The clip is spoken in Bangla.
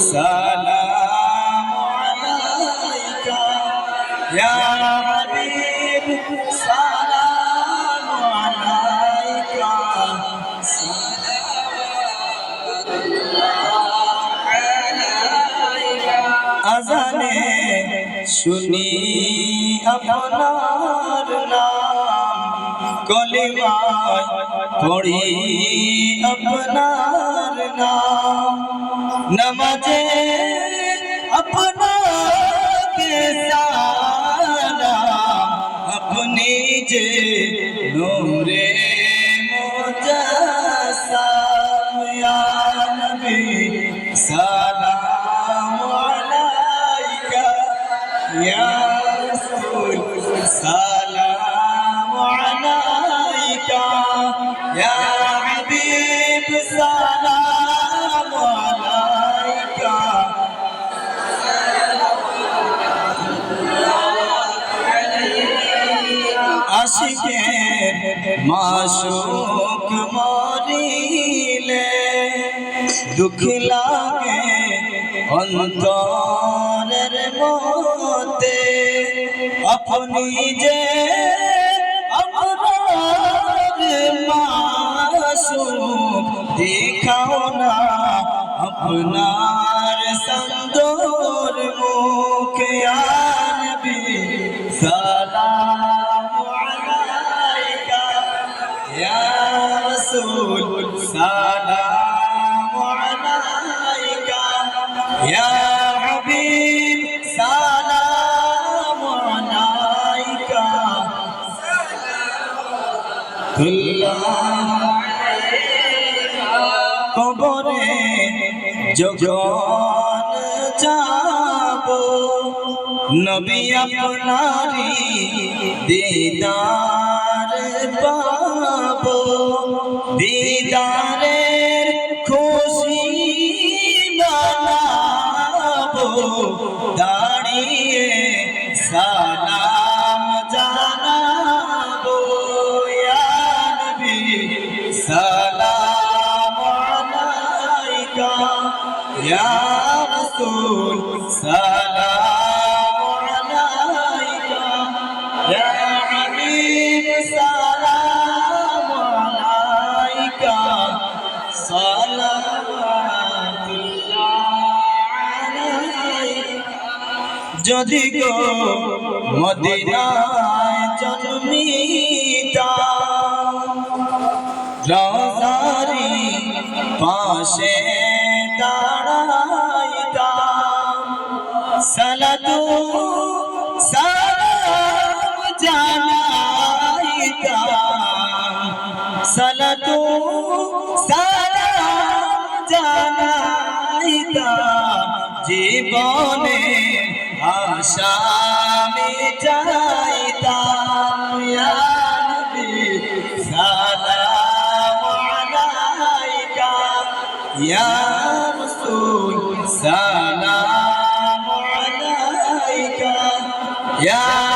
سلام عليك يا حبيب سلام عليك আজানে শুনি আপনার নাম কলিমায় পড়ি আপনার নাম। নমাজে আপনাকে সালাম আপনি যে নূরে মুজাসসাম ইয়া নবী সালাম আশিকে মাসুক মরিলে দুঃখ লাগে অন্তরের মতে আপনি যে মাসুক, দেখাও না আপনার সুন্দর মুখ। ইয়া নবী সালাম ইয়া হাবিব সালাম আলাইকা কবরে যখন যাব নবী আপনারি দিদার পাব দিদারের সালাম জানাব ইয়া নবী। সালাম আলাইকা ইয়া রাসূল। সালাম আলাইকা ইয়া হাবিব। সালাম আলাইকা। সালাওয়াতুল্লাহ যদি গো মদিনায় জন্মিতা রোজারি পাশে দাঁড়াইতা সালাতু সালাম জানাইতা সালাতু সালাম জানাইতা জীবনে আশা মিটাইতাম ইয়া নবী সালাম আলাইকা ইয়া রাসূল সালাম আলাইকা ইয়া